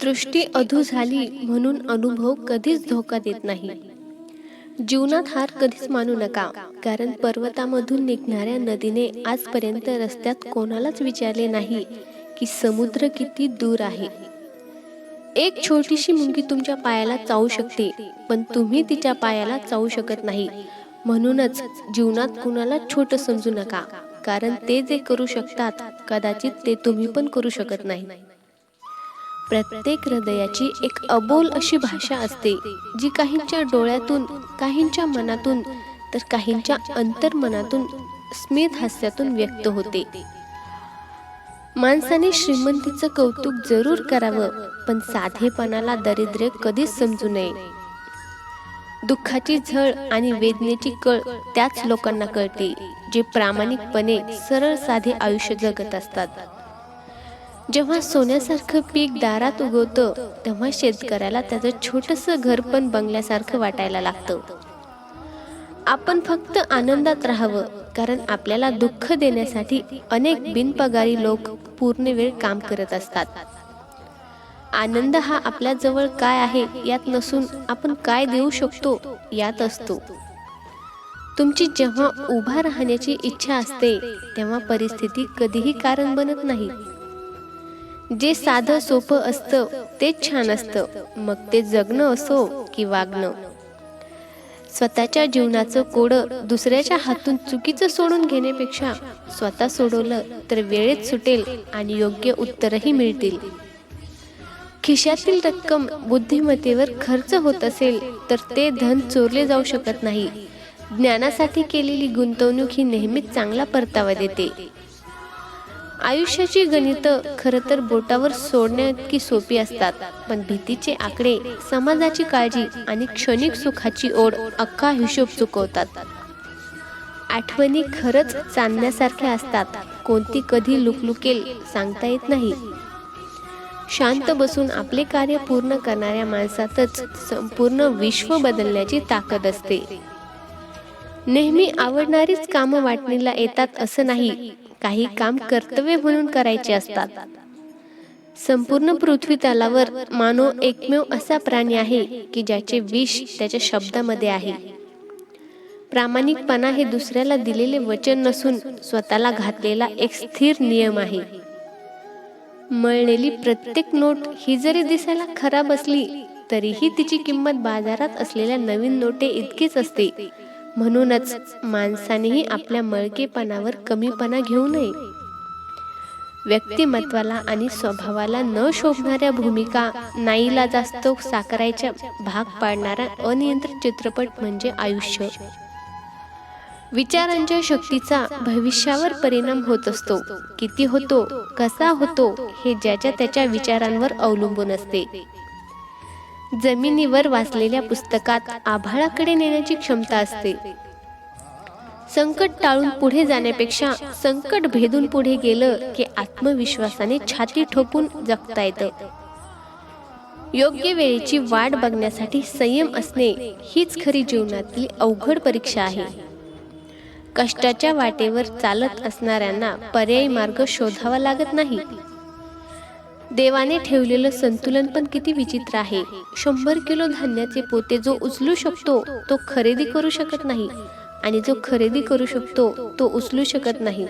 दृष्टी अधू झाली म्हणून अनुभव कधीच धोका देत नाही. जीवनात हार कधीच मानू नका कारण पर्वतामधून निघणाऱ्या नदीने आजपर्यंत रस्त्यात कोणालाच विचारले नाही की समुद्र किती दूर आहे. एक छोटीशी मुंगी तुमच्या पायाला चावू शकते पण तुम्ही तिच्या पायाला चावू शकत नाही. म्हणूनच जीवनात कुणाला छोट समजू नका कारण ते जे करू शकतात कदाचित ते तुम्ही पण करू शकत नाही. प्रत्येक हृदयाची एक अबोल अशी भाषा असते जी काहींच्या डोळ्यातून काहींच्या मनातून तर काहींच्या अंतर्मनातून स्मित हास्यातून व्यक्त होते. माणसाने श्रीमंतीचं कौतुक जरूर करावं पण साधेपणाला दरिद्र्य कधीच समजू नये. दुःखाची झळ आणि वेदनेची कळ त्याच लोकांना कळते जे प्रामाणिकपणे सरळ साधे आयुष्य जगत असतात. जेव्हा सोन्यासारखं पीक दारात उगवतं तेव्हा शेतकऱ्याला त्याचं छोटंसं घर पण बंगल्यासारखं वाटायला लागतं. आपण फक्त आनंदात राहावं कारण आपल्याला दुःख देण्यासाठी अनेक बिनपगारी लोक पूर्ण वेळ काम करत असतात. आनंद हा आपल्या जवळ काय आहे यात नसून आपण काय देऊ शकतो यात असतो. तुमची जेव्हा उभा राहण्याची इच्छा असते तेव्हा परिस्थिती कधीही कारण बनत नाही. जे साधं सोपं असतं तेच छान असतं. मग ते जगणं असो की वागणं. स्वतःच्या जीवनाचं कोडं दुसऱ्याच्या हातून चुकीचं सोडून घेण्यापेक्षा स्वतः सोडवलं तर वेळेत सुटेल आणि योग्य उत्तरही मिळतील. खिशातील रक्कम बुद्धिमत्तेवर खर्च होत असेल तर ते धन चोरले जाऊ शकत नाही. ज्ञानासाठी केलेली गुंतवणूक ही नेहमीच चांगला परतावा देते. आयुष्याची गणित खरं तर बोटावर सोडण्याइतकी सोपी असतात पण भीतीचे आकडे समाजाची काळजी आणि क्षणिक सुखाची ओढ अख्खा हिशोब चुकवतात. आठवणी खरंच चांदण्यासारख्या असतात कोणती कधी लुकलुकेल सांगता येत नाही. शांत बसून आपले कार्य पूर्ण करणाऱ्या माणसातच संपूर्ण विश्व बदलण्याची ताकद असते. नेहमी आवडणारीच कामं वाटणीला येतात असं नाही. काही काम कर्तव्य म्हणून करायचे असतात. संपूर्ण पृथ्वी तलावर मानव एकमेव असा प्राणी आहे की ज्याचे विष त्याच्या शब्दामध्ये आहे. प्रामाणिकपणा हे दुसऱ्याला दिलेले वचन नसून स्वतःला घातलेला एक स्थिर नियम आहे. मळलेली प्रत्येक नोट ही जरी दिसायला खराब असली तरीही तिची किंमत बाजारात असलेल्या नवीन नोटे इतकीच असते. म्हणूनच माणसानेही आपल्या मळकेपणावर कमीपणा घेऊ नये. व्यक्तिमत्वाला आणि स्वभावाला न शोभणाऱ्या भूमिका नाईला जास्त साकारायच्या भाग पाडणारा अनियंत्रित चित्रपट म्हणजे आयुष्य. विचारांच्या शक्तीचा भविष्यावर परिणाम होत असतो. किती होतो कसा होतो हे ज्याच्या त्याच्या विचारांवर अवलंबून असते. जमिनीवर वाचलेल्या पुस्तकात आभाळाकडे नेण्याची क्षमता असते. संकट टाळून पुढे जाण्यापेक्षा संकट भेदून पुढे गेलं की आत्मविश्वासाने छाती ठोकून जगता येतं. योग्य वेळेची वाट बघण्यासाठी संयम असणे हीच खरी जीवनातली अवघड परीक्षा आहे. कष्टाच्या वाटेवर चालत असणाऱ्यांना पर्यायी मार्ग शोधावा लागत नाही. देवाने ठेवलेलं संतुलन पण किती विचित्र आहे. शंभर किलो धान्याचे पोते जो उचलू शकतो तो खरेदी करू शकत नाही. आणि जो खरेदी करू शकतो तो उचलू शकत नाही.